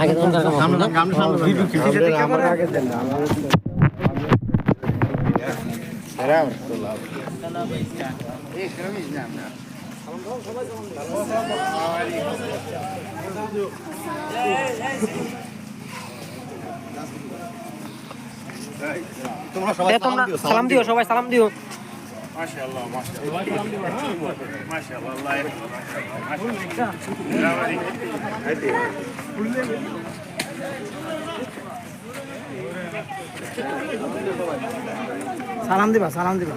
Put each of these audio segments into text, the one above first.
আগে তখন কাকা মামু না? এ তোমরা সালাম দিও সবাই সালাম দিও মাশাআল্লাহ মাশাআল্লাহ মাশাআল্লাহ আল্লাহ মাশাআল্লাহ সালাম দিবা সালাম দিবা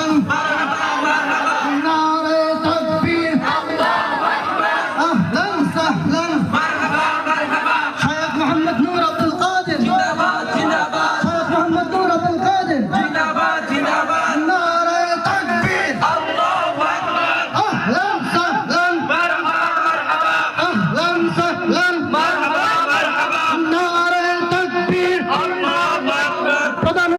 Hamza